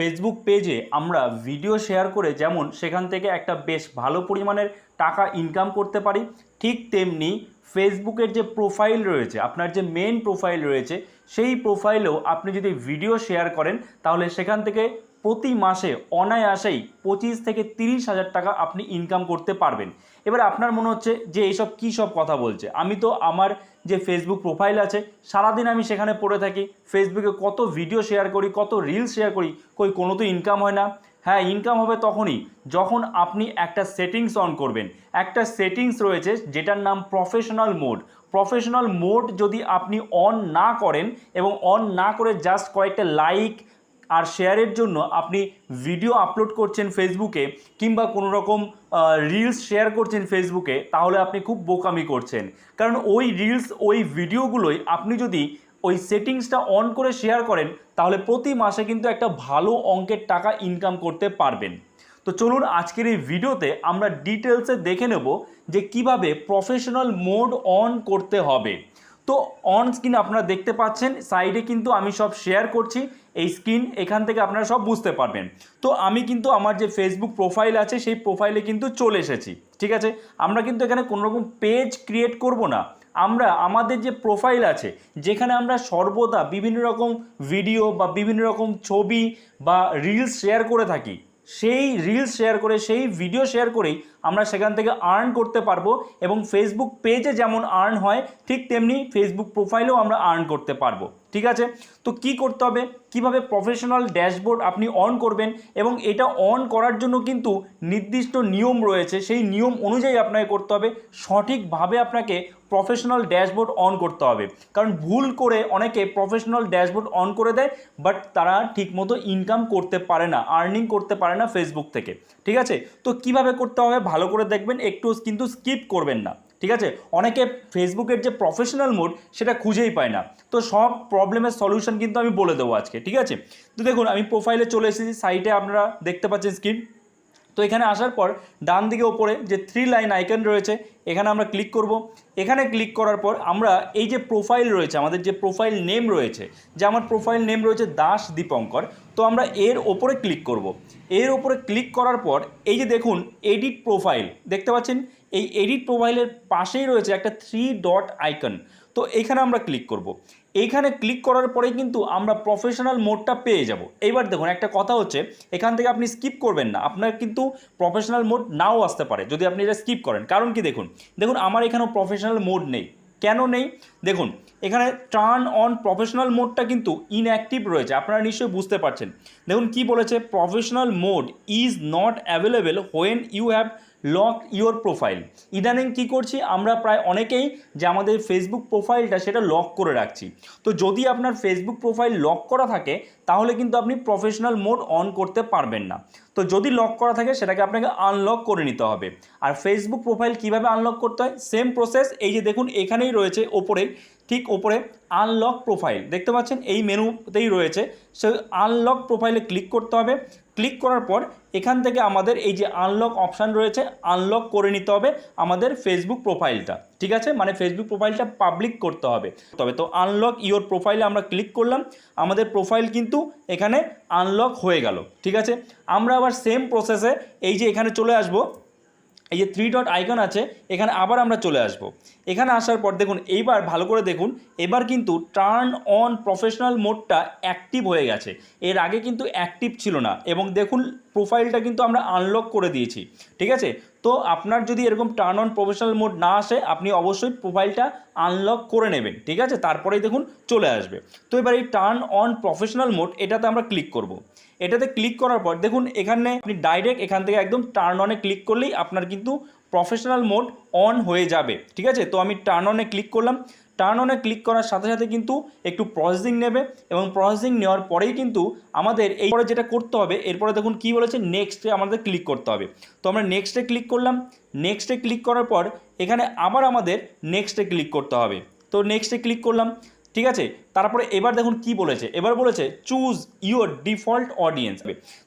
Facebook পেজে আমরা video share করে যেমন সেখান থেকে একটা বেশ ভালো পরিমাণের টাকা ইনকাম করতে পারি, ঠিক তেমনি ফেসবুকের যে প্রোফাইল রয়েছে, আপনার যে মেন প্রোফাইল রয়েছে, সেই প্রোফাইলেও আপনি যদি ভিডিও শেয়ার করেন, তাহলে সেখান থেকে প্রতি মাসে অনায়াসেই পঁচিশ থেকে তিরিশ হাজার টাকা আপনি ইনকাম করতে পারবেন। এবার আপনার মনে হচ্ছে যে এইসব কী সব কথা বলছে? আমি তো আমার যে ফেসবুক প্রোফাইল আছে, সারাদিন আমি সেখানে পড়ে থাকি। ফেসবুকে কত ভিডিও শেয়ার করি, কত রিলস শেয়ার করি, কই কোনো তো ইনকাম হয় না। হ্যাঁ ইনকাম হবে তখনই যখন আপনি একটা সেটিংস অন করবেন। একটা সেটিংস রয়েছে যেটার নাম প্রফেশনাল মোড প্রফেশনাল মোড যদি আপনি অন না করেন এবং অন না করে জাস্ট কয়েকটা লাইক আর শেয়ারের জন্য আপনি ভিডিও আপলোড করছেন ফেসবুকে কিংবা কোনো রকম রিলস শেয়ার করছেন ফেসবুকে, তাহলে আপনি খুব বোকামি করছেন। কারণ ওই রিলস ওই ভিডিওগুলোই আপনি যদি ওই সেটিংসটা অন করে শেয়ার করেন, তাহলে প্রতি মাসে কিন্তু একটা ভালো অঙ্কের টাকা ইনকাম করতে পারবেন। তো চলুন আজকের এই ভিডিওতে আমরা ডিটেলসে দেখে নেব যে কীভাবে প্রফেশনাল মোড অন করতে হবে। তো অন স্ক্রিন আপনারা দেখতে পাচ্ছেন সাইডে কিন্তু আমি সব শেয়ার করছি এই স্ক্রিন এখান থেকে আপনারা সব বুঝতে পারবেন। তো আমি কিন্তু আমার যে ফেসবুক প্রোফাইল আছে, সেই প্রোফাইলে কিন্তু চলে এসেছি, ঠিক আছে? আমরা কিন্তু এখানে কোনো রকম পেজ ক্রিয়েট করব না। আমরা, আমাদের যে প্রোফাইল আছে, যেখানে আমরা সর্বদা বিভিন্ন রকম ভিডিও বা বিভিন্ন রকম ছবি বা রিলস শেয়ার করে থাকি, সেই রিলস শেয়ার করে, সেই ভিডিও শেয়ার করেই আমরা সেখান থেকে আর্ন করতে পারব এবং ফেসবুক পেজে যেমন আর্ন হয়, ঠিক তেমনি ফেসবুক প্রোফাইলেও আমরা আর্ন করতে পারব। ঠিক আছে? তো কি করতে হবে? কীভাবে প্রফেশনাল ড্যাশবোর্ড আপনি অন করবেন এবং এটা অন করার জন্য কিন্তু নির্দিষ্ট নিয়ম রয়েছে। সেই নিয়ম অনুযায়ী আপনাকে করতে হবে। সঠিকভাবে আপনাকে প্রফেশনাল ড্যাশবোর্ড অন করতে হবে। কারণ ভুল করে অনেকে প্রফেশনাল ড্যাশবোর্ড অন করে দেয় বাট তারা ঠিকমতো ইনকাম করতে পারে না আর্নিং করতে পারে না ফেসবুক থেকে। ঠিক আছে? তো কীভাবে করতে হবে? ভালো করে দেখবেন, একটু কিন্তু স্কিপ করবেন না, ঠিক আছে? অনেকে ফেসবুকের যে প্রফেশনাল মোড সেটা খুঁজেই পায় না। তো সব প্রবলেমের সলিউশন কিন্তু আমি বলে দেবো আজকে, ঠিক আছে? তো দেখুন, আমি প্রোফাইলে চলে এসেছি সাইটে আপনারা দেখতে পাচ্ছেন স্ক্রিন তো এখানে আসার পর ডান দিকে ওপরে যে থ্রি লাইন আইকন রয়েছে, এখানে আমরা ক্লিক করব। এখানে ক্লিক করার পর আমরা এই যে প্রোফাইল রয়েছে, আমাদের যে প্রোফাইল নেম রয়েছে, যে আমার প্রোফাইল নেম রয়েছে দাস দীপঙ্কর, তো আমরা এর ওপরে ক্লিক করব। এর ওপরে ক্লিক করার পর এই যে দেখুন এডিট প্রোফাইল দেখতে পাচ্ছেন? এই এডিট প্রোফাইলের পাশেই রয়েছে একটা থ্রি ডট আইকন তো এইখানে আমরা ক্লিক করব। এইখানে ক্লিক করার পরেই কিন্তু আমরা প্রফেশনাল মোডটা পেয়ে যাব। এইবার দেখুন, একটা কথা হচ্ছে, এখান থেকে আপনি স্কিপ করবেন না। আপনার কিন্তু প্রফেশনাল মোড নাও আসতে পারে, যদি আপনি এটা স্কিপ করেন। কারণ কি দেখুন দেখুন আমার এখানেও প্রফেশনাল মোড নেই। কেন নেই? দেখুন, এখানে টার্ন অন প্রফেশনাল মোডটা কিন্তু ইনঅ্যাক্টিভ রয়েছে। আপনারা নিশ্চয়ই বুঝতে পারছেন। দেখুন, কি বলেছে? Professional mode is not available when you have lock your profile ইদানিং কী করছি? আমরা প্রায় অনেকেই যে আমাদের ফেসবুক প্রোফাইলটা সেটা লক করে রাখছি। তো যদি আপনার ফেসবুক প্রোফাইল লক করা থাকে, তাহলে কিন্তু আপনি প্রফেশনাল মোড অন করতে পারবেন না। তো যদি লক করা থাকে, সেটাকে আপনাকে আনলক করে নিতে হবে। আর ফেসবুক প্রোফাইল কীভাবে আনলক করতে হয়? সেম প্রসেস এই যে দেখুন, এখানেই রয়েছে ওপরেই ঠিক ওপরে আনলক প্রোফাইল দেখতে পাচ্ছেন? এই মেনুতেই রয়েছে। সে আনলক প্রোফাইলে ক্লিক করতে হবে। ক্লিক করার পর এখান থেকে আমাদের এই যে আনলক অপশান রয়েছে আনলক করে নিতে হবে আমাদের ফেসবুক প্রোফাইলটা ঠিক আছে? মানে ফেসবুক প্রোফাইলটা পাবলিক করতে হবে। তবে তো আনলক ইওর প্রোফাইলে আমরা ক্লিক করলাম। আমাদের প্রোফাইল কিন্তু এখানে আনলক হয়ে গেল। ঠিক আছে? আমরা আবার সেম প্রসেসে এই যে এখানে চলে আসব। এই যে থ্রি ডট আইকন আছে, এখানে আবার আমরা চলে আসব। এখানে আসার পর দেখুন, এইবার ভালো করে দেখুন, এবার কিন্তু টার্ন অন প্রফেশনাল মোডটা অ্যাক্টিভ হয়ে গেছে। এর আগে কিন্তু অ্যাক্টিভ ছিল না এবং দেখুন প্রোফাইলটা কিন্তু আমরা আনলক করে দিয়েছি, ঠিক আছে? তো আপনার যদি এরকম টার্ন অন প্রফেশনাল মোড না আসে, আপনি অবশ্যই প্রোফাইলটা আনলক করে নেবেন, ঠিক আছে? তারপরেই দেখুন, চলে আসবে। তো এবার এই টার্ন অন প্রফেশনাল মোড এটাতে আমরা ক্লিক করব। এটাতে ক্লিক করার পর, দেখুন এখানে আপনি ডাইরেক্ট এখান থেকে একদম টার্ন অনে ক্লিক করলেই আপনার কিন্তু প্রফেশনাল মোড অন হয়ে যাবে, ঠিক আছে? তো আমি টার্ন অনে ক্লিক করলাম। টার্ন অনে ক্লিক করার সাথে সাথে কিন্তু একটু প্রসেসিং নেবে এবং প্রসেসিং নেওয়ার পরেই কিন্তু আমাদের এই পরে যেটা করতে হবে, এরপরে দেখুন কি বলেছে? নেক্সটে আমাদের ক্লিক করতে হবে। তো আমরা নেক্সটে ক্লিক করলাম। নেক্সটে ক্লিক করার পর, এখানে আবার আমাদের নেক্সটে ক্লিক করতে হবে। তো নেক্সটে ক্লিক করলাম। ঠিক আছে? তারপরে এবার দেখুন কি বলেছে। এবার বলেছে চুজ ইউর ডিফল্ট অডিয়েন্স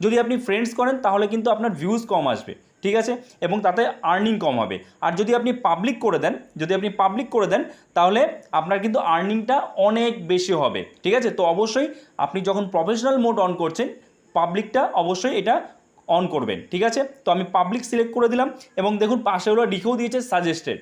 যদি আপনি ফ্রেন্ডস করেন, তাহলে কিন্তু আপনার ভিউজ কম আসবে। ঠিক আছে? এবং তাতে আর্নিং কম হবে। আর যদি আপনি পাবলিক করে দেন, যদি আপনি পাবলিক করে দেন, তাহলে আপনার কিন্তু আর্নিংটা অনেক বেশি হবে। ঠিক আছে? তো অবশ্যই আপনি যখন প্রফেশনাল মোড অন করছেন পাবলিকটা অবশ্যই এটা অন করবেন। ঠিক আছে? তো আমি পাবলিক সিলেক্ট করে দিলাম এবং দেখুন পাশে ওরা লিখেও দিয়েছে সাজেস্টেড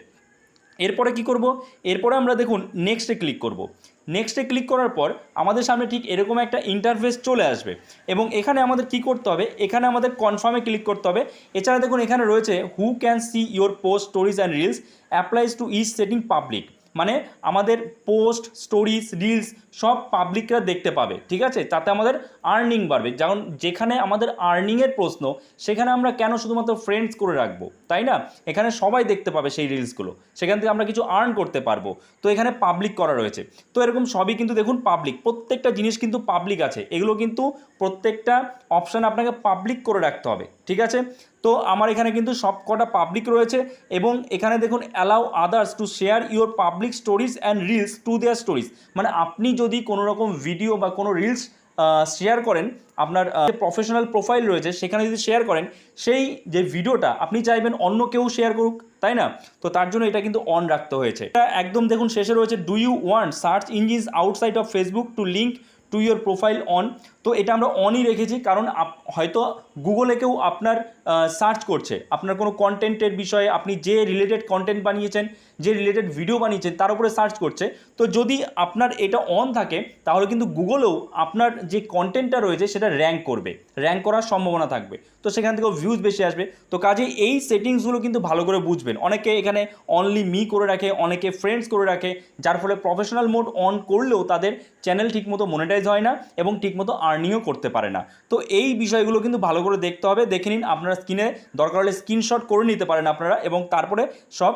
এরপরে কি করব? এরপরে আমরা দেখুন নেক্সটে ক্লিক করব। নেক্সটে ক্লিক করার পর আমাদের সামনে ঠিক এরকম একটা ইন্টারফেস চলে আসবে। এবং এখানে আমাদের কি করতে হবে? এখানে আমাদের কনফার্মে ক্লিক করতে হবে। এছাড়া দেখুন এখানে রয়েছে who can see your post stories and reels applies to each setting public মানে আমাদের পোস্ট, স্টোরিজ, রিলস সব পাবলিকরা দেখতে পাবে, ঠিক আছে? তাতে আমাদের আর্নিং বাড়বে। যেমন যেখানে আমাদের আর্নিংয়ের প্রশ্ন, সেখানে আমরা কেন শুধুমাত্র ফ্রেন্ডস করে রাখব, তাই না? এখানে সবাই দেখতে পাবে সেই রিলসগুলো। সেখান থেকে আমরা কিছু আর্ন করতে পারব। তো এখানে পাবলিক করা রয়েছে। তো এরকম সবই কিন্তু দেখুন পাবলিক প্রত্যেকটা জিনিস কিন্তু পাবলিক আছে। এগুলো কিন্তু প্রত্যেকটা অপশান আপনাকে পাবলিক করে রাখতে হবে, ঠিক আছে? তো আমার এখানে কিন্তু সব কটা পাবলিক রয়েছে এবং এখানে দেখুন allow others to share your public stories and reels to their stories মানে আপনি যদি কোনো রকম ভিডিও বা কোনো রিলস শেয়ার করেন, আপনার প্রফেশনাল প্রোফাইল রয়েছে, সেখানে যদি শেয়ার করেন, সেই যে ভিডিওটা আপনি চাইবেন অন্য কেউ শেয়ার করুক, তাই না? তো তার জন্য এটা কিন্তু অন রাখতে হয়েছে। এটা একদম দেখুন শেষে রয়েছে do you want search engines outside of Facebook to link to your profile on তো এটা আমরা অনই রেখেছি, কারণ হয়তো গুগলে কেউ আপনার সার্চ করছে। আপনার কোনো কন্টেন্টের বিষয়ে আপনি যে রিলেটেড কন্টেন্ট বানিয়েছেন, যে রিলেটেড ভিডিও বানিয়েছেন, তার উপরে সার্চ করছে। তো যদি আপনার এটা অন থাকে, তাহলে কিন্তু গুগলেও আপনার যে কন্টেন্টটা রয়েছে, সেটা র্যাঙ্ক করবে। র্যাঙ্ক করার সম্ভাবনা থাকবে। তো সেখান থেকেও ভিউজ বেশি আসবে। তো কাজে এই সেটিংসগুলো কিন্তু ভালো করে বুঝবেন। অনেকে এখানে অনলি মি করে রাখে, অনেকে ফ্রেন্ডস করে রাখে, যার ফলে প্রফেশনাল মোড অন করলেও তাদের চ্যানেল ঠিকমতো মনিটাইজ হয় না এবং ঠিকমতো আর্নিংও করতে পারে না। তো এই বিষয়গুলো কিন্তু ভালো করে দেখতে হবে। দেখে নিন আপনারা স্ক্রিনে দরকার হলে স্ক্রিনশট করে নিতে পারেন আপনারা এবং তারপরে সব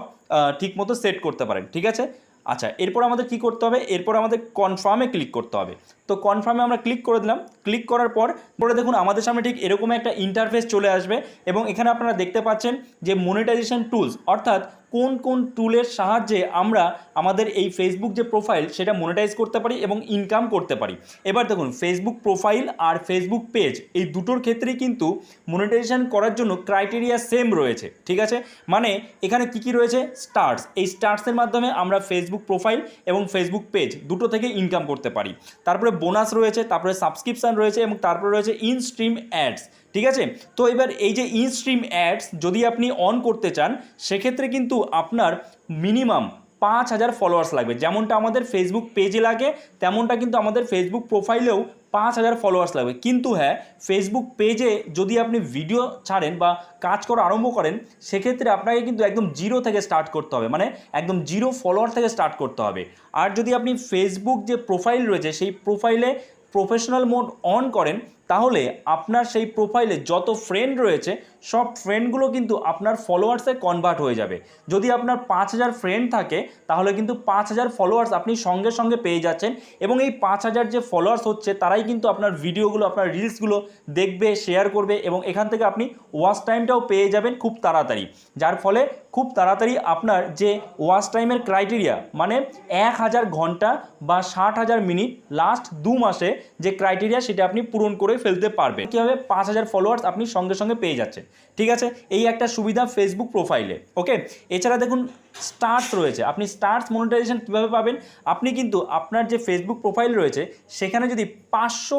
ঠিকমতো সেট করতে পারেন, ঠিক আছে? আচ্ছা এরপর আমাদের কি করতে হবে? এরপর আমাদের কনফার্মে ক্লিক করতে হবে। তো কনফার্মে আমরা ক্লিক করে দিলাম। ক্লিক করার পর, পরে দেখুন আমাদের সামনে ঠিক এরকম একটা ইন্টারফেস চলে আসবে এবং এখানে আপনারা দেখতে পাচ্ছেন যে মনিটাইজেশন টুলস অর্থাৎ কোন কোন টুলের সাহায্যে আমরা আমাদের এই ফেসবুক যে প্রোফাইল সেটা মনিটাইজ করতে পারি এবং ইনকাম করতে পারি। এবার দেখুন ফেসবুক প্রোফাইল আর ফেসবুক পেজ এই দুটোর ক্ষেত্রেই কিন্তু মনিটাইজেশন করার জন্য ক্রাইটেরিয়া সেম রয়েছে, ঠিক আছে? মানে এখানে কি কি রয়েছে? স্টার্স এই স্টার্সের মাধ্যমে আমরা ফেসবুক প্রোফাইল এবং ফেসবুক পেজ দুটো থেকে ইনকাম করতে পারি। তারপরে বোনাস রয়েছে, তারপরে সাবস্ক্রিপশান রয়েছে এবং তারপরে রয়েছে ইন স্ট্রিম অ্যাডস ঠিক আছে? তো এবার এই যে ইনস্ট্রিম অ্যাডস যদি আপনি অন করতে চান, সেক্ষেত্রে কিন্তু আপনার মিনিমাম পাঁচ হাজার ফলোয়ার্স লাগবে। যেমনটা আমাদের ফেসবুক পেজে লাগে, তেমনটা কিন্তু আমাদের ফেসবুক প্রোফাইলেও পাঁচ হাজার ফলোয়ার্স লাগবে। কিন্তু হ্যাঁ ফেসবুক পেজে যদি আপনি ভিডিও ছাড়েন বা কাজ করা আরম্ভ করেন, সেক্ষেত্রে আপনাকে কিন্তু একদম জিরো থেকে স্টার্ট করতে হবে। মানে একদম জিরো ফলোয়ার থেকে স্টার্ট করতে হবে। আর যদি আপনি ফেসবুক যে প্রোফাইল রয়েছে, সেই প্রোফাইলে প্রফেশনাল মোড অন করেন তাহলে আপনার সেই প্রোফাইলে যত ফ্রেন্ড রয়েছে সব ফ্রেন্ডগুলো কিন্তু আপনার ফলোয়ার্সে কনভার্ট হয়ে যাবে। যদি আপনার পাঁচ হাজার ফ্রেন্ড থাকে, তাহলে কিন্তু পাঁচ হাজার ফলোয়ার্স আপনি সঙ্গে সঙ্গে পেয়ে যাচ্ছেন এবং এই পাঁচ হাজার যে ফলোয়ার্স হচ্ছে, তারাই কিন্তু আপনার ভিডিওগুলো, আপনার রিলসগুলো দেখবে শেয়ার করবে এবং এখান থেকে আপনি ওয়াচ টাইমটাও পেয়ে যাবেন খুব তাড়াতাড়ি। যার ফলে খুব তাড়াতাড়ি আপনার যে ওয়াচ টাইমের ক্রাইটেরিয়া মানে এক হাজার ঘণ্টা বা ষাট হাজার মিনিট লাস্ট দু মাসে যে ক্রাইটেরিয়া সেটা আপনি পূরণ করে ফেলতে পারবেন। কীভাবে পাঁচ হাজার ফলোয়ার্স আপনি সঙ্গে সঙ্গে পেয়ে যাচ্ছেন? ঠিক আছে? এই একটা সুবিধা ফেসবুক প্রোফাইলে ওকে এছাড়া দেখুন স্টার্স রয়েছে। আপনি স্টার্স মনিটাইজেশন কীভাবে পাবেন? আপনি কিন্তু আপনার যে ফেসবুক প্রোফাইল রয়েছে, সেখানে যদি পাঁচশো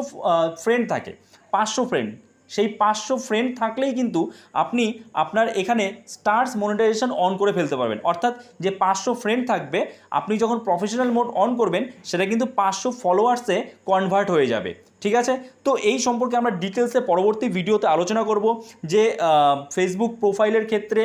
ফ্রেন্ড থাকে, পাঁচশো ফ্রেন্ড সেই পাঁচশো ফ্রেন্ড থাকলেই কিন্তু আপনি আপনার এখানে স্টার্স মনিটাইজেশন অন করে ফেলতে পারবেন। অর্থাৎ যে পাঁচশো ফ্রেন্ড থাকবে, আপনি যখন প্রফেশনাল মোড অন করবেন, সেটা কিন্তু পাঁচশো ফলোয়ার্সে কনভার্ট হয়ে যাবে। ঠিক আছে? তো এই সম্পর্কে আমরা ডিটেলসে পরবর্তী ভিডিওতে আলোচনা করব যে ফেসবুক প্রোফাইলের ক্ষেত্রে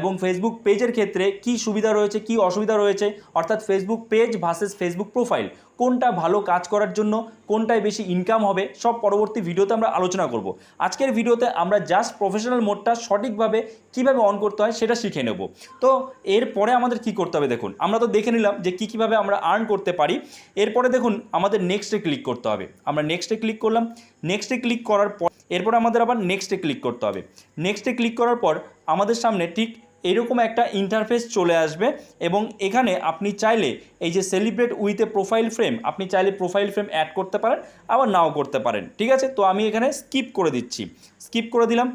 এবং ফেসবুক পেজের ক্ষেত্রে কি সুবিধা রয়েছে, কি অসুবিধা রয়েছে, অর্থাৎ Facebook page versus Facebook profile কোনটা ভালো কাজ করার জন্য, কোনটায় বেশি ইনকাম হবে, সব পরবর্তী ভিডিওতে আমরা আলোচনা করব। আজকের ভিডিওতে আমরা জাস্ট প্রফেশনাল মোডটা সঠিকভাবে কীভাবে অন করতে হয় সেটা শিখে নেব। তো এরপরে আমাদের কি করতে হবে দেখুন, আমরা তো দেখে নিলাম যে কী কীভাবে আমরা আর্ন করতে পারি। এরপরে দেখুন, আমাদের নেক্সটে ক্লিক করতে হবে। আমরা নেক্সটে ক্লিক করলাম নেক্সটে ক্লিক করার পর, এরপর আমাদের আবার নেক্সটে ক্লিক করতে হবে। নেক্সটে ক্লিক করার পর আমাদের সামনে ঠিক এরকম একটা ইন্টারফেস চলে আসবে এবং এখানে আপনি চাইলে এই যে celebrate with a profile frame আপনি চাইলে প্রোফাইল ফ্রেম অ্যাড করতে পারেন, আবার নাও করতে পারেন। ঠিক আছে? তো আমি এখানে স্কিপ করে দিচ্ছি। স্কিপ করে দিলাম।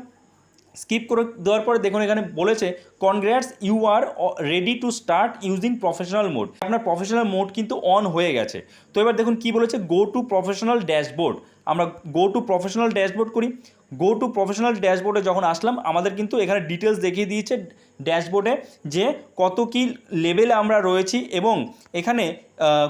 স্কিপ করে দেওয়ার পরে দেখুন এখানে বলেছে congrats you are ready to start using professional mode আপনার প্রফেশনাল মোড কিন্তু অন হয়ে গেছে। তো এবার দেখুন কি বলেছে গো টু প্রফেশনাল ড্যাশবোর্ড আমরা গো টু প্রফেশনাল ড্যাশবোর্ড করি। গো টু প্রফেশনাল ড্যাশবোর্ডে যখন আসলাম, আমাদের কিন্তু এখানে ডিটেলস দেখিয়ে দিয়েছে ড্যাশবোর্ডে যে কত কি লেভেলে আমরা রয়েছি এবং এখানে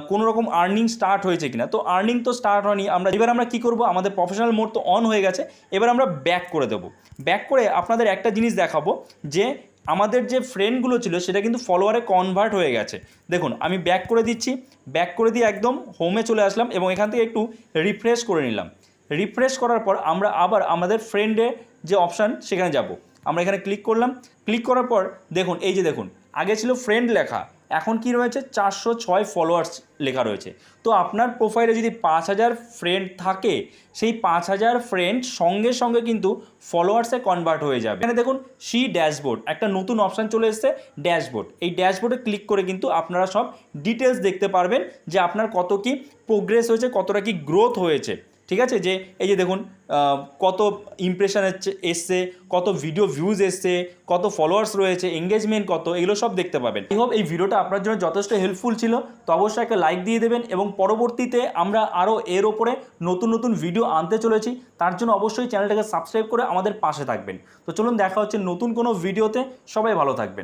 কোনো রকম আর্নিং স্টার্ট হয়েছে কিনা। তো আর্নিং তো স্টার্ট হয়নি, আমরা এবার আমরা কি করব? আমাদের প্রফেশনাল মোড তো অন হয়ে গেছে, এবার আমরা ব্যাক করে দেবো। ব্যাক করে আপনাদের একটা জিনিস দেখাবো যে আমাদের যে ফ্রেন্ডগুলো ছিল, সেটা কিন্তু ফলোয়ারে কনভার্ট হয়ে গেছে। দেখুন, আমি ব্যাক করে দিচ্ছি ব্যাক করে দিয়ে একদম হোমে চলে আসলাম এবং এখান থেকে একটু রিফ্রেশ করে নিলাম। রিফ্রেশ করার পর আমরা আবার আমাদের ফ্রেন্ডে যে অপশান সেখানে যাব। আমরা এখানে ক্লিক করলাম। ক্লিক করার পর দেখুন, এই যে দেখুন, আগে ছিল ফ্রেন্ড লেখা। এখন কি রয়েছে? চারশো ছয় ফলোয়ার্স লেখা রয়েছে। তো আপনার প্রোফাইলে যদি পাঁচ হাজার ফ্রেন্ড থাকে, সেই পাঁচ হাজার ফ্রেন্ড সঙ্গে সঙ্গে কিন্তু ফলোয়ার্সে কনভার্ট হয়ে যাবে। এখানে দেখুন সি ড্যাশবোর্ড একটা নতুন অপশান চলে এসেছে ড্যাশবোর্ড এই ড্যাশবোর্ডে ক্লিক করে কিন্তু আপনারা সব ডিটেলস দেখতে পারবেন যে আপনার কত কি প্রোগ্রেস হয়েছে, কতটা কি গ্রোথ হয়েছে। ঠিক আছে? যে এই যে দেখুন কত ইমপ্রেশন এসছে, কত ভিডিও ভিউজ এসছে, কত ফলোয়ার্স রয়েছে এঙ্গেজমেন্ট কত, এগুলো সব দেখতে পাবেন। হোপ এই ভিডিওটা আপনার জন্য যথেষ্ট হেল্পফুল ছিল। তো অবশ্যই একটা লাইক দিয়ে দেবেন এবং পরবর্তীতে আমরা আরও এর ওপরে নতুন নতুন ভিডিও আনতে চলেছি। তার জন্য অবশ্যই চ্যানেলটাকে সাবস্ক্রাইব করে আমাদের পাশে থাকবেন। তো চলুন দেখা হচ্ছে নতুন কোনো ভিডিওতে সবাই ভালো থাকবেন।